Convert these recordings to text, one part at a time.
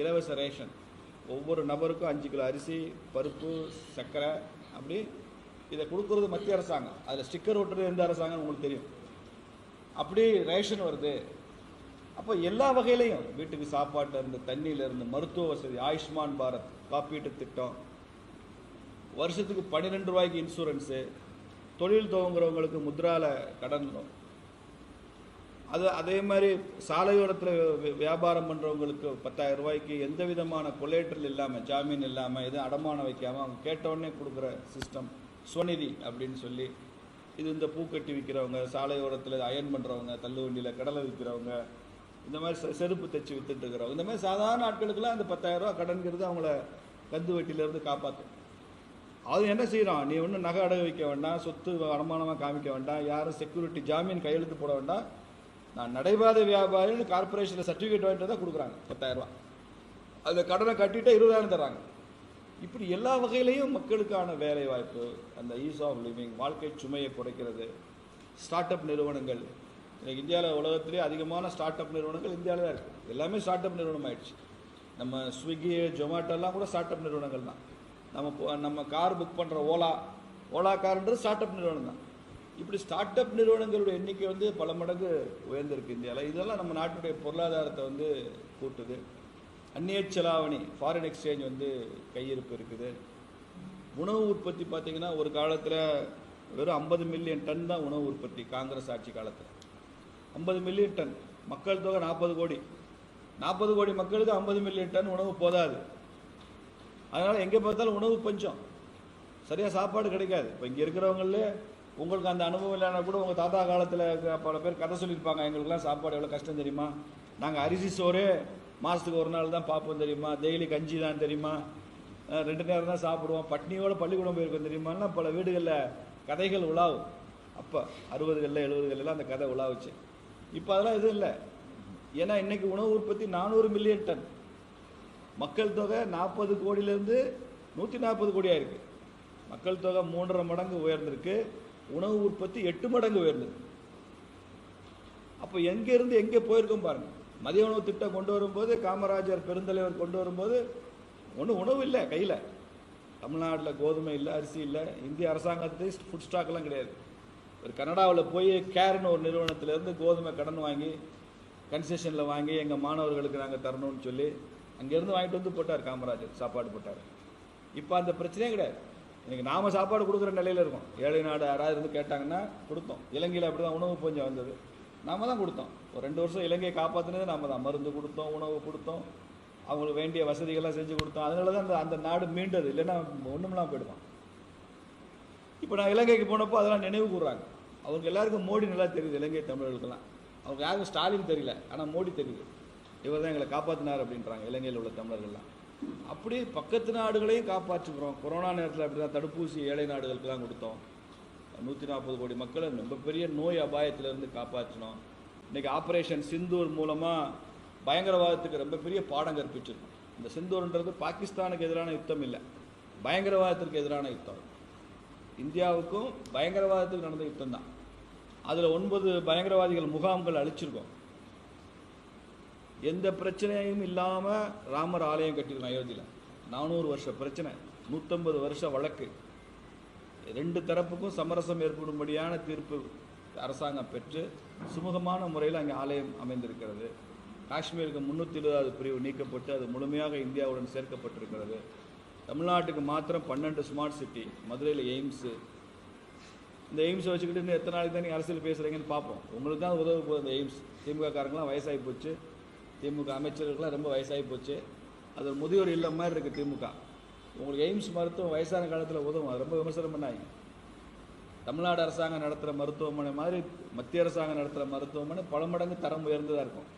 இலவச ரேஷன். ஒவ்வொரு நபருக்கும் அஞ்சு கிலோ அரிசி பருப்பு சர்க்கரை அப்படி இதை கொடுக்கறது மத்திய அரசாங்கம். அதில் ஸ்டிக்கர் ஒட்டுறது எந்த அரசாங்கம் உங்களுக்கு தெரியும். அப்படி ரேஷன் வருது. அப்போ எல்லா வகையிலையும் வீட்டுக்கு சாப்பாட்டிலேருந்து இருந்து இருந்து மருத்துவ வசதி ஆயுஷ்மான் பாரத் காப்பீட்டு திட்டம் வருஷத்துக்கு பன்னிரெண்டு ரூபாய்க்கு இன்சூரன்ஸு தொழில் துவங்குறவங்களுக்கு முத்ரால கடன் அது அதே மாதிரி சாலையோரத்தில் வியாபாரம் பண்ணுறவங்களுக்கு பத்தாயிரம் ரூபாய்க்கு எந்த விதமான கொலேட்டர் இல்லாமல் ஜாமீன் இல்லாமல் எதுவும் அடமானம் வைக்காமல் அவங்க கேட்டவுடனே கொடுக்குற சிஸ்டம் சுவநிதி அப்படின்னு சொல்லி இது இந்த பூக்கட்டி விற்கிறவங்க சாலையோரத்தில் அயன் பண்ணுறவங்க தள்ளுவண்டியில் கடலை விற்கிறவங்க இந்த மாதிரி செ- செருப்பு தைச்சு வித்துட்டு இருக்கிறோம் இந்த மாதிரி சாதாரண ஆட்களுக்கெல்லாம் அந்த பத்தாயிரம் ரூபா கடன்கிறது அவங்கள கந்து வட்டியிலேருந்து காப்பாற்றும் அது என்ன செய்கிறோம் நீ ஒன்றும் நகை அடகு வைக்க வேண்டாம் சொத்து அடமானமாக காமிக்க வேண்டாம் யாரும் செக்யூரிட்டி ஜாமீன் கையெழுத்து போட வேண்டாம் நான் நடைபாதை வியாபாரின்னு கார்பரேஷனில் சர்டிஃபிகேட் வாங்கிட்டு தான் கொடுக்குறாங்க பத்தாயிரரூபா அந்த கடனை கட்டிட்டு இருபதாயிரம் தராங்க இப்படி எல்லா வகையிலையும் மக்களுக்கான வேலை வாய்ப்பு அந்த ஈஸ் ஆஃப் லிவிங் வாழ்க்கை சுமையை குறைக்கிறது ஸ்டார்ட் அப் நிறுவனங்கள். இன்னைக்கு இந்தியாவில் உலகத்திலே அதிகமான ஸ்டார்ட் அப் நிறுவனங்கள் இந்தியாவில் தான் இருக்குது எல்லாமே ஸ்டார்ட் அப் நிறுவனம் ஆயிடுச்சு. நம்ம ஸ்விக்கி ஜொமேட்டோலாம் கூட ஸ்டார்ட் அப் நிறுவனங்கள் தான். நம்ம நம்ம கார் புக் பண்ணுற ஓலா ஓலா கார்ன்றது ஸ்டார்ட் அப் நிறுவனம் தான். இப்படி ஸ்டார்ட் அப் நிறுவனங்களுடைய எண்ணிக்கை வந்து பல மடங்கு உயர்ந்திருக்கு இந்தியாவில் இதெல்லாம் நம்ம நாட்டுடைய பொருளாதாரத்தை வந்து கூட்டுது. அந்நிய செலாவணி ஃபாரின் எக்ஸ்சேஞ்ச் வந்து கையிருப்பு இருக்குது. உணவு உற்பத்தி பார்த்திங்கன்னா ஒரு காலத்தில் வெறும் ஐம்பது மில்லியன் டன் தான் உணவு உற்பத்தி காங்கிரஸ் ஆட்சி காலத்தில். ஐம்பது மில்லியன் டன் மக்கள் தொகை நாற்பது கோடி. நாற்பது கோடி மக்களுக்கு ஐம்பது மில்லியன் டன் உணவு போதாது. அதனால் எங்கே பார்த்தாலும் உணவு பஞ்சம். சரியாக சாப்பாடு கிடைக்காது. இப்போ இங்கே இருக்கிறவங்களே உங்களுக்கு அந்த அனுபவம் இல்லைன்னா கூட உங்கள் தாத்தா காலத்தில் பல பேர் கதை சொல்லியிருப்பாங்க எங்களுக்குலாம் சாப்பாடு எவ்வளோ கஷ்டம் தெரியுமா? நாங்கள் அரிசி சோறு மாதத்துக்கு ஒரு நாள் தான் பார்ப்போம் தெரியுமா? டெய்லி கஞ்சி தான் தெரியுமா? ரெண்டு நேரம் தான் சாப்பிடுவோம். பட்னியோட பள்ளிக்கூடம் போயிருக்கோம் தெரியுமான்னா பல வீடுகளில் கதைகள் உலாவும். அப்போ அறுபதுகளில் எழுபதுகளில் அந்த கதை உலாவுச்சு. இப்போ அதெல்லாம் எதுவும் இல்லை. ஏன்னா இன்னைக்கு உணவு உற்பத்தி நானூறு மில்லியன் டன். மக்கள் தொகை நாற்பது கோடியிலேருந்து நூற்றி நாற்பது கோடியாக இருக்குது மக்கள் தொகை மூன்றரை மடங்கு உயர்ந்திருக்கு. உணவு உற்பத்தி எட்டு மடங்கு உயர்ந்தது. அப்போ எங்கேருந்து எங்கே போயிருக்கோம் பாருங்க. மதிய உணவு திட்டம் கொண்டு வரும்போது காமராஜர் பெருந்தலைவர் கொண்டு வரும்போது ஒன்றும் உணவு இல்லை கையில். தமிழ்நாட்டில் கோதுமை இல்லை அரிசி இல்லை இந்திய அரசாங்கத்தை ஃபுட் ஸ்டாக்லாம் கிடையாது. ஒரு கனடாவில் போய் கேர்னு ஒரு நிறுவனத்திலேருந்து கோதுமை கடன் வாங்கி கன்செஷனில் வாங்கி எங்கள் மாணவர்களுக்கு நாங்கள் தரணும்னு சொல்லி அங்கேருந்து வாங்கிட்டு வந்து போட்டார் காமராஜர் சாப்பாடு போட்டார். இப்போ அந்த பிரச்சனையே கிடையாது. இன்னைக்கு நாம சாப்பாடு கொடுக்குற நிலையில் இருக்கோம். ஏழை நாடு யாராவது இருந்து கேட்டாங்கன்னா கொடுத்தோம். இலங்கையில் அப்படி தான் உணவு பஞ்சம் வந்தது. நாம தான் கொடுத்தோம். ஒரு ரெண்டு வருஷம் இலங்கையை காப்பாற்றினது நாம தான். மருந்து கொடுத்தோம் உணவு கொடுத்தோம் அவங்களுக்கு வேண்டிய வசதிகள்லாம் செஞ்சு கொடுத்தோம். அதனால தான் அந்த அந்த நாடு மீண்டது. இல்லைன்னா ஒன்றுமெல்லாம் போயிடுவான். இப்போ நான் இலங்கைக்கு போனப்போ அதெல்லாம் நினைவு கூறுறாங்க. அவருக்கு எல்லாருக்கும் மோடி நல்லா தெரியுது இலங்கை தமிழர்களுக்கெல்லாம். அவங்க யாருக்கும் ஸ்டாலின் தெரியல. ஆனால் மோடி தெரியுது. இவர் தான் எங்களை காப்பாற்றினார் அப்படின்றாங்க. இலங்கையில் உள்ள தமிழர்கள்லாம். அப்படி பக்கத்து நாடுகளையும் காப்பாற்றுகிறோம். கொரோனா நேரத்தில் அப்படி தான் தடுப்பூசி ஏழை நாடுகளுக்கெல்லாம் கொடுத்தோம். நூற்றி நாற்பது கோடி மக்களை மிகப்பெரிய நோய் அபாயத்திலிருந்து காப்பாற்றினோம். இன்னைக்கு ஆப்ரேஷன் சிந்தூர் மூலமாக பயங்கரவாதத்துக்கு ரொம்ப பெரிய பாடம் கற்பிச்சிருக்கோம். இந்த சிந்தூர்ன்றது பாகிஸ்தானுக்கு எதிரான யுத்தம் இல்லை. பயங்கரவாதத்திற்கு எதிரான யுத்தம். இந்தியாவுக்கும் பயங்கரவாதத்துக்கு நடந்த யுத்தம் தான் அதில் ஒன்பது பயங்கரவாதிகள் முகாம்கள் அழிச்சிருக்கோம். எந்த பிரச்சனையும் இல்லாமல் ராமர் ஆலயம் கட்டியிருக்கோம் அயோத்தியில். நானூறு வருஷ பிரச்சனை நூற்றம்பது வருஷ வழக்கு. ரெண்டு தரப்புக்கும் சமரசம் ஏற்படும்படியான தீர்ப்பு அரசாங்கம் பெற்று சுமூகமான முறையில் அங்கே ஆலயம் அமைந்திருக்கிறது. காஷ்மீருக்கு முந்நூற்றி இருபதாவது பிரிவு நீக்கப்பட்டு அது முழுமையாக இந்தியாவுடன் சேர்க்கப்பட்டிருக்கிறது. தமிழ்நாட்டுக்கு மாத்திரம் பன்னெண்டு ஸ்மார்ட் சிட்டி மதுரையில் எய்ம்ஸு. இந்த எய்ம்ஸை வச்சுக்கிட்டு இன்னும் எத்தனை நாளைக்கு தான் நீங்கள் அரசியல் பேசுகிறீங்கன்னு பார்ப்போம். உங்களுக்கு தான் உதவ போகுது இந்த எய்ம்ஸ். திமுக காரங்களாம் வயசாகி போச்சு. திமுக அமைச்சர்கள்லாம் ரொம்ப வயசாகி போச்சு. அது ஒரு முதியோர் இல்லம் மாதிரி இருக்குது திமுக. உங்களுக்கு எய்ம்ஸ் மருத்துவம் வயசான காலத்தில் உதவும். அது ரொம்ப விமர்சனம் பண்ணாங்க தமிழ்நாடு அரசாங்கம் நடத்துகிற மருத்துவமனை மாதிரி மத்திய அரசாங்கம் நடத்துகிற மருத்துவமனை பல மடங்கு தரம் உயர்ந்ததாக இருக்கும்.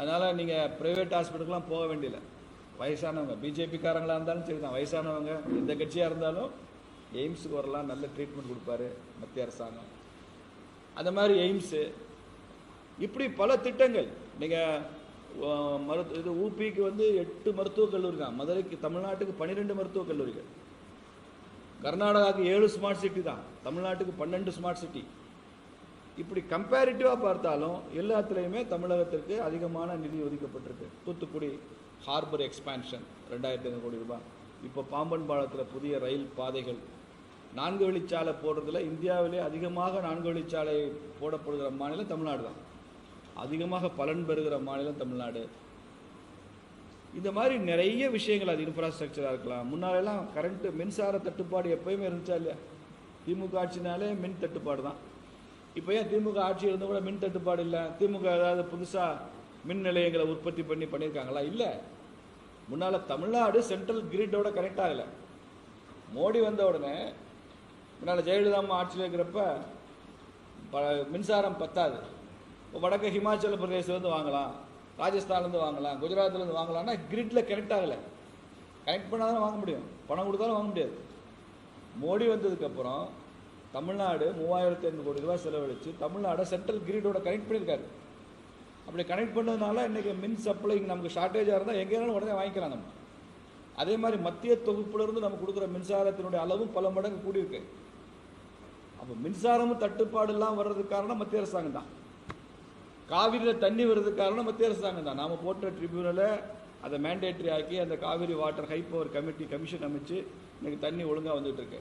அதனால் நீங்கள் ப்ரைவேட் ஹாஸ்பிட்டலுக்குலாம் போக வேண்டியதில்லை. வயசானவங்க பிஜேபிக்காரங்களாக இருந்தாலும் சரி தான் வயசானவங்க எந்த கட்சியாக இருந்தாலும் எய்ம்ஸுக்கு வரலாம். நல்ல ட்ரீட்மெண்ட் கொடுப்பாரு மத்திய அரசாங்கம். அந்த மாதிரி எய்ம்ஸு இப்படி பல திட்டங்கள். நீங்கள் மருத்து இது ஊபிக்கு வந்து எட்டு மருத்துவக் கல்லூரி தான் மதுரைக்கு தமிழ்நாட்டுக்கு பன்னிரெண்டு மருத்துவக் கல்லூரிகள். கர்நாடகாவுக்கு ஏழு ஸ்மார்ட் சிட்டி தான் தமிழ்நாட்டுக்கு பன்னெண்டு ஸ்மார்ட் சிட்டி இப்படி கம்பேரிட்டிவாக பார்த்தாலும் எல்லாத்துலேயுமே தமிழகத்திற்கு அதிகமான நிதி ஒதுக்கப்பட்டிருக்கு. தூத்துக்குடி ஹார்பர் எக்ஸ்பான்ஷன் ரெண்டாயிரத்தி ஐநூறு கோடி ரூபாய். இப்போ பாம்பன் பாலத்தில் புதிய ரயில் பாதைகள். நான்கு வழிச்சாலை போடுறதுல இந்தியாவிலே அதிகமாக நான்கு வழிச்சாலை போடப்படுகிற மாநிலம் தமிழ்நாடு தான் அதிகமாக பலன் பெறுகிற மாநிலம் தமிழ்நாடு. இந்த மாதிரி நிறைய விஷயங்கள் அது இன்ஃப்ராஸ்ட்ரக்சராக இருக்கலாம். முன்னாலெல்லாம் கரண்ட்டு மின்சார தட்டுப்பாடு எப்பயுமே இருந்துச்சா இல்லையா? திமுக ஆட்சினாலே மின் தட்டுப்பாடு தான். இப்போ ஏன் திமுக ஆட்சி இருந்தும் கூட மின் தட்டுப்பாடு இல்லை? திமுக ஏதாவது புதுசாக மின் நிலையங்களை உற்பத்தி பண்ணி பண்ணியிருக்காங்களா? இல்லை. முன்னால் தமிழ்நாடு சென்ட்ரல் கிரிட்டோட கனெக்ட் ஆகலை. மோடி வந்த உடனே முன்னால் ஜெயலலிதா அம்மா ஆட்சியில் இருக்கிறப்ப ப மின்சாரம் பத்தாது. இப்போ வடக்கு ஹிமாச்சல பிரதேசத்துலேருந்து வாங்கலாம் ராஜஸ்தான்லேருந்து வாங்கலாம் குஜராத்லேருந்து வாங்கலாம்னா கிரிட்டில் கனெக்ட் ஆகலை. கனெக்ட் பண்ணால் தான் வாங்க முடியும். பணம் கொடுத்தாலும் வாங்க முடியாது. மோடி வந்ததுக்கப்புறம் தமிழ்நாடு மூவாயிரத்தி ஐநூறு கோடி ரூபாய் செலவழித்து தமிழ்நாடை சென்ட்ரல் கிரிடோட கனெக்ட் பண்ணியிருக்காரு. அப்படி கனெக்ட் பண்ணதுனால இன்றைக்கி மின் சப்ளை நமக்கு ஷார்ட்டேஜாக இருந்தால் எங்கேயாலும் உடனே வாங்கிக்கலாம் நம்ம. அதே மாதிரி மத்திய தொகுப்புலேருந்து நம்ம கொடுக்குற மின்சாரத்தினுடைய அளவும் பல மடங்கு கூடியிருக்கு. அப்போ மின்சாரமும் தட்டுப்பாடு இல்லாமல் வர்றதுக்கு காரணம் மத்திய அரசாங்கம் தான். காவிரியில் தண்ணி வர்றதுக்கு காரணம் மத்திய அரசாங்கம் தான். நாம் போட்ட ட்ரிபியூனலை அதை மேண்டேட்ரி ஆக்கி அந்த Kaveri water high power committee commission அமைச்சு இன்னைக்கு தண்ணி ஒழுங்காக வந்துட்டு இருக்கு.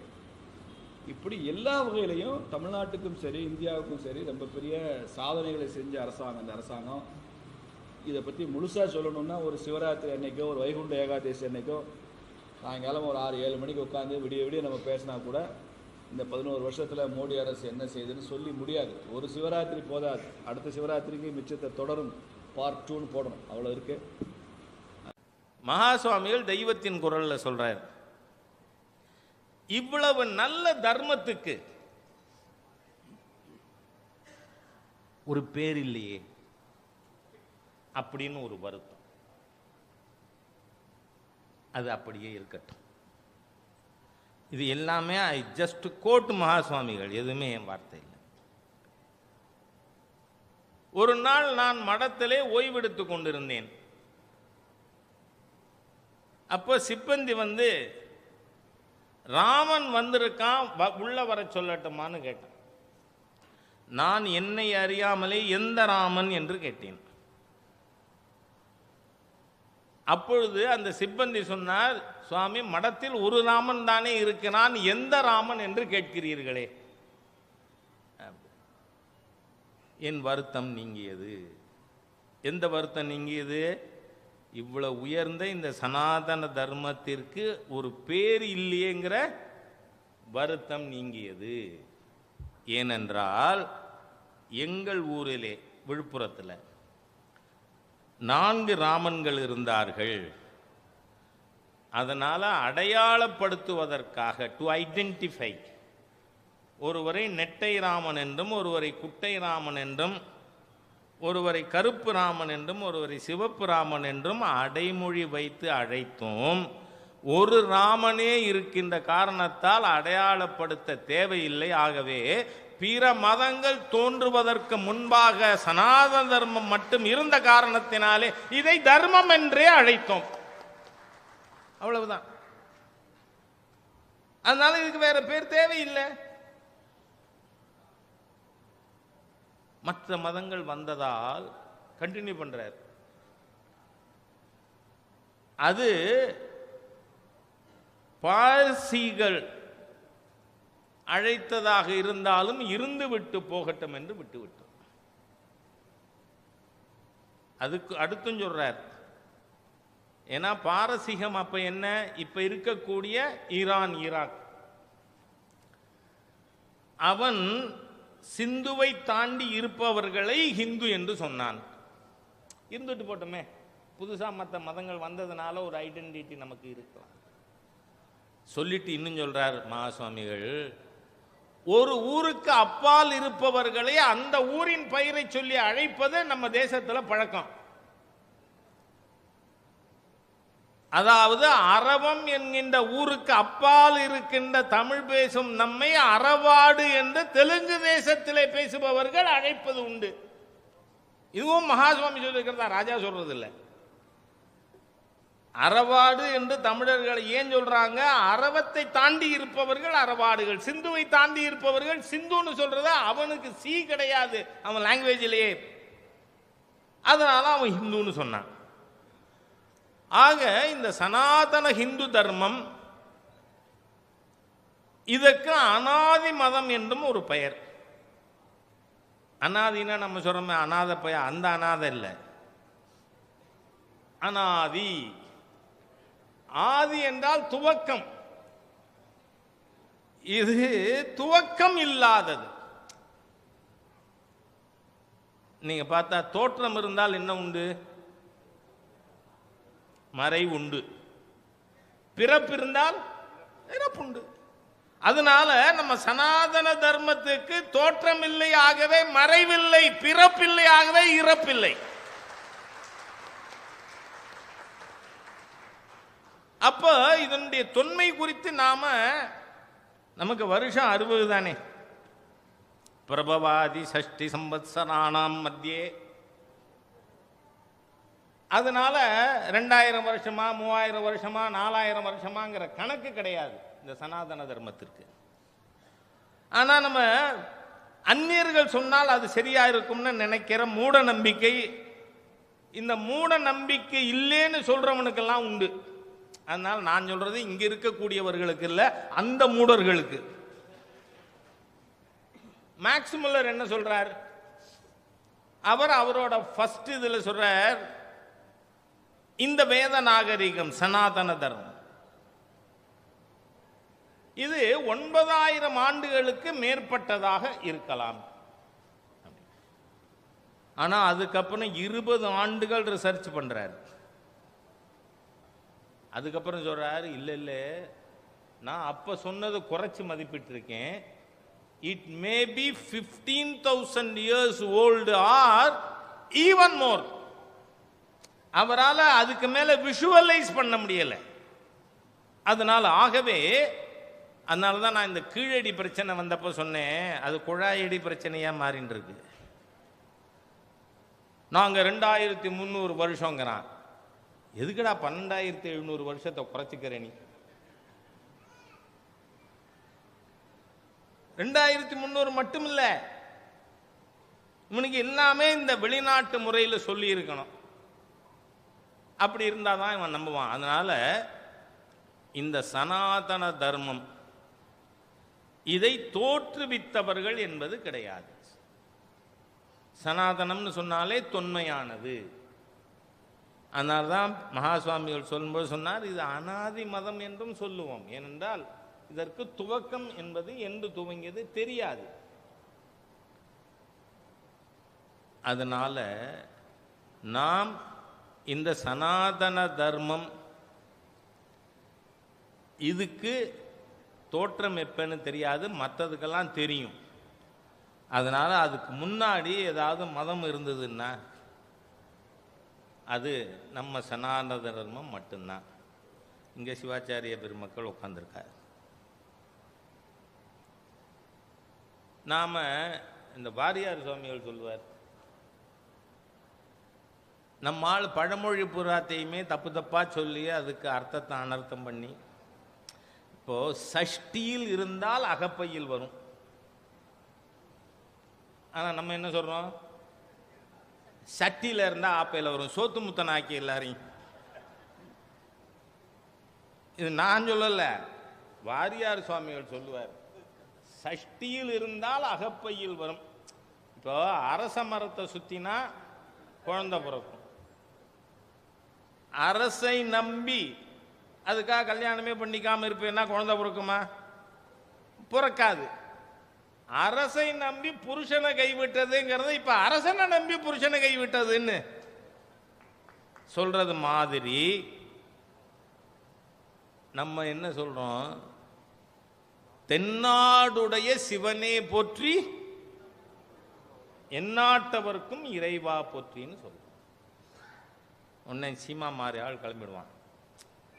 இப்படி எல்லா வகையிலையும் தமிழ்நாட்டுக்கும் சரி இந்தியாவுக்கும் சரி ரொம்ப பெரிய சாதனைகளை செஞ்ச அரசாங்கம் இந்த அரசாங்கம். இதை பற்றி முழுசாக சொல்லணும்னா ஒரு சிவராத்திரி அன்னைக்கோ ஒரு வைகுண்ட ஏகாதசி அன்னைக்கோ சாயங்காலம் ஒரு ஆறு ஏழு மணிக்கு உட்காந்து விடிய விடிய நம்ம பேசினா கூட இந்த பதினோரு வருஷத்தில் மோடி அரசு என்ன செய்யுதுன்னு சொல்லி முடியாது. ஒரு சிவராத்திரி போதாது. அடுத்த சிவராத்திரிக்கு மிச்சத்தை தொடரும். பார்ட் டூன்னு போடணும். அவ்வளோ இருக்கு. மகா சுவாமிகள் தெய்வத்தின் குரலில் சொல்கிறார் இவ்வளவு நல்ல தர்மத்துக்கு ஒரு பேர் இல்லையே. அப்படின்னு ஒரு வருத்தம். அது அப்படியே இருக்கட்டும். இது எல்லாமே ஐ ஜஸ்ட் கோட் மகாசுவாமிகள் எதுவுமே என் வார்த்தை இல்லை. ஒரு நாள் நான் மடத்திலே ஓய்வெடுத்துக் கொண்டிருந்தேன். அப்போ சிப்பந்தி வந்து ராமன் வந்திருக்கான் வ- உள்ள வர சொல்லட்டுமான்னு கேட்டான். நான் என்னை அறியாமலே எந்த ராமன்? என்று கேட்டேன். அப்பொழுது அந்த சிப்பந்தி சொன்னார் சுவாமி மடத்தில் ஒரு ராமன் தானே இருக்கிறான் எந்த ராமன் என்று கேட்கிறீர்களே? என் வருத்தம் நீங்கியது. எந்த வருத்தம் நீங்கியது? இவ்வளவு உயர்ந்த இந்த சனாதன தர்மத்திற்கு ஒரு பேர் இல்லையேங்கிற வருத்தம் நீங்கியது. ஏனென்றால் எங்கள் ஊரிலே விழுப்புரத்தில் நான்கு ராமன்கள் இருந்தார்கள். அதனால் அடையாளப்படுத்துவதற்காக டு ஐடென்டிஃபை ஒருவரை நெட்டை ராமன் என்றும் ஒருவரை குட்டை ராமன் என்றும் ஒருவரை கருப்பு ராமன் என்றும் ஒருவரை சிவப்பு ராமன் என்றும் அடைமொழி வைத்து அழைத்தோம். ஒரு ராமனே இருக்கின்ற காரணத்தால் அடையாளப்படுத்த தேவையில்லை. ஆகவே பிற மதங்கள் தோன்றுவதற்கு முன்பாக சனாதன தர்மம் மட்டும் இருந்த காரணத்தினாலே இதை தர்மம் என்றே அழைத்தோம். அவ்வளவுதான். அதனால இதுக்கு வேற பேர் தேவையில்லை. மற்ற மதங்கள் வந்ததால் கண்டினியூ பண்றார். அது பாரசீகள் அழைத்ததாக இருந்தாலும் இருந்து விட்டு போகட்டும் என்று விட்டுவிட்டோம் அதுக்கு அடுத்தும் சொல்றார் ஏன்னா பாரசீகம் அப்ப என்ன? இப்ப இருக்கக்கூடிய ஈரான் ஈராக். அவன் சிந்துவை தாண்டி இருப்பவர்களை ஹிந்து என்று சொன்னான். இருந்துட்டு போட்டோமே. புதுசா மற்ற மதங்கள் வந்ததுனால ஒரு ஐடென்டிட்டி நமக்கு இருக்கலாம். சொல்லிட்டு இன்னும் சொல்றார் மகாசுவாமிகள் ஒரு ஊருக்கு அப்பால் இருப்பவர்களை அந்த ஊரின் பயிரை சொல்லி அழைப்பது நம்ம தேசத்தில் பழக்கம். அதாவது அரவம் என்கின்ற ஊருக்கு அப்பால் இருக்கின்ற தமிழ் பேசும் நம்மை அறவாடு என்று தெலுங்கு தேசத்திலே பேசுபவர்கள் அழைப்பது உண்டு. இதுவும் மகாசுவாமி சொல்லியிருக்கிறதா? ராஜா சொல்றது இல்லை அறவாடு என்று தமிழர்களை ஏன் சொல்றாங்க? அறவத்தை தாண்டி இருப்பவர்கள் அறவாடுகள். சிந்துவை தாண்டி இருப்பவர்கள் சிந்துன்னு சொல்றத அவனுக்கு சி கிடையாது. அவன் லாங்குவேஜிலேயே அதனால அவன் ஹிந்துன்னு சொன்னான். ஆக இந்த சனாதன ஹிந்து தர்மம் இதற்கு அனாதி மதம் என்றும் ஒரு பெயர். அனாதினா நம்ம சொல்றோமே அனாத பெயர். அந்த அனாதை இல்லை. அனாதி. ஆதி என்றால் துவக்கம். இது துவக்கம் இல்லாதது. நீங்க பார்த்தா தோற்றம் இருந்தால் என்ன உண்டு? மறை உண்டு. பிறப்பு இருந்தால் இறப்புண்டு அதனால நம்ம சனாதன தர்மத்துக்கு தோற்றமில்லை ஆகவே மறைவில்லை பிறப்பில்லை ஆகவே இறப்பில்லை. அப்ப இதனுடைய தொன்மை குறித்து நாம நமக்கு வருஷம் அறுபது தானே? பிரபவாதி சஷ்டி சம்பத்சராணாம் மத்தியே. அதனால ரெண்டாயிரம் வருஷமா மூவாயிரம் வருஷமா நாலாயிரம் வருஷமாங்கிற கணக்கு கிடையாது இந்த சனாதன தர்மத்திற்கு. ஆனா நம்ம அந்நியர்கள் சொன்னால் அது சரியா இருக்கும்னு நினைக்கிற மூட நம்பிக்கை இந்த மூட நம்பிக்கை இல்லைன்னு சொல்றவனுக்கெல்லாம் உண்டு. அதனால் நான் சொல்றது இங்க இருக்கக்கூடியவர்களுக்கு இல்ல அந்த மூடர்களுக்கு. மேக்சிமுல்லர் என்ன சொல்றார்? அவர் அவரோட ஃபர்ஸ்ட் இதில் சொல்றார் இந்த வேத நாகரிகம் சனாதன தர்மம். இது ஒன்பதாயிரம் ஆண்டுகளுக்கு மேற்பட்டதாக இருக்கலாம். ஆனால் அதுக்கப்புறம் இருபது ஆண்டுகள் ரிசர்ச் பண்ணுறாரு அதுக்கப்புறம் சொல்கிறாரு இல்லை இல்லை. நான் அப்போ சொன்னதை குறைச்சி மதிப்பிட்டிருக்கேன். It may be fifteen thousand years old or even more அவரால் அதுக்கு மேலே விஷுவலைஸ் பண்ண முடியலை. அதனால் ஆகவே அதனால தான் நான் இந்த கீழடி பிரச்சனை வந்தப்போ சொன்னேன். அது குழாயடி பிரச்சனையாக மாறின்னு இருக்கு நாங்கள் ரெண்டாயிரத்தி முந்நூறு வருஷங்கிறான் எதுக்குடா பன்னெண்டாயிரத்தி எழுநூறு வருஷத்தை குறைச்சிக்கிற நீ? ரெண்டாயிரத்தி முந்நூறு மட்டும் இல்ல இவனுக்கு எல்லாமே இந்த வெளிநாட்டு முறையில் சொல்லி இருக்கணும். அப்படி இருந்தால் தான் இவன் நம்புவான். அதனால இந்த சனாதன தர்மம் இதை தோற்றுவித்தவர்கள் என்பது கிடையாது. சனாதனம்னு சொன்னாலே தொன்மையானது. அதனால் தான் மகாசுவாமிகள் சொல்லும்போது சொன்னார் இது அனாதி மதம் என்றும் சொல்லுவோம். ஏனென்றால் இதற்கு துவக்கம் என்பது என்று துவங்கியது தெரியாது. அதனால் நாம் இந்த சனாதன தர்மம் இதுக்கு தோற்றம் எப்பன்னு தெரியாது மற்றதுக்கெல்லாம் தெரியும். அதனால் அதுக்கு முன்னாடி ஏதாவது மதம் இருந்ததுன்னா அது நம்ம சனாதன தர்மம் மட்டும்தான். இங்கே சிவாச்சாரிய பெருமக்கள் உட்காந்துருக்கார் நாம இந்த பாரியார் சுவாமிகள் சொல்லுவார் நம்மால் ஆள் பழமொழி புறாத்தையுமே தப்பு தப்பாக சொல்லி அதுக்கு அர்த்தத்தை அனர்த்தம் பண்ணி இப்போது சஷ்டியில் இருந்தால் அகப்பையில் வரும். ஆனால் நம்ம என்ன சொல்கிறோம் சட்டியில் இருந்தால் ஆப்பையில் வரும். சோத்து முத்தன் ஆக்கி எல்லாரையும். இது நான் சொல்லல. வாரியார் சுவாமிகள் சொல்லுவார். சஷ்டியில் இருந்தால் அகப்பையில் வரும். இப்போ அரச மரத்தை சுற்றினா குழந்தை பிறக்கும். அரசை நம்பி அதுக்காக கல்யாணமே பண்ணிக்காமல் இருப்பேன்னா குழந்தை பிறக்குமா? பிறக்காது. அரசை நம்பி புருஷனை கைவிட்டதுங்கிறது இப்ப அரசனை நம்பி புருஷனை கைவிட்டதுன்னு சொல்றது மாதிரி நம்ம என்ன சொல்றோம்? தென்னாடுடைய சிவனே போற்றி எந்நாட்டவர்க்கும் இறைவா போற்றின்னு சொல்றோம். உன்னை சீமா மாறி ஆள் கிளம்பிடுவான்.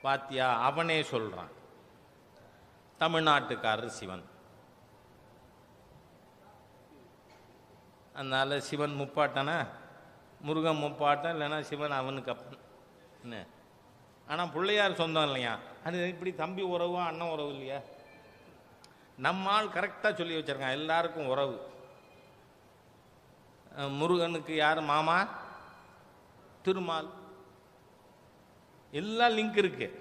பாத்தியா? அவனே சொல்றான். தமிழ்நாட்டுக்காரர் சிவன். அதனால் சிவன் முப்பாட்டனா? முருகன் முப்பாட்டம் இல்லைன்னா சிவன் அவனுக்கு அப்பன் என்ன? ஆனால் பிள்ளையார் சொந்தம் இல்லையா? அது இப்படி தம்பி உறவு அண்ணன் உறவு இல்லையா? நம்மால் கரெக்டாக சொல்லி வச்சிருக்கான். எல்லாருக்கும் உறவு. முருகனுக்கு யார்? மாமா? திருமால். எல்லாம் லிங்க் இருக்குது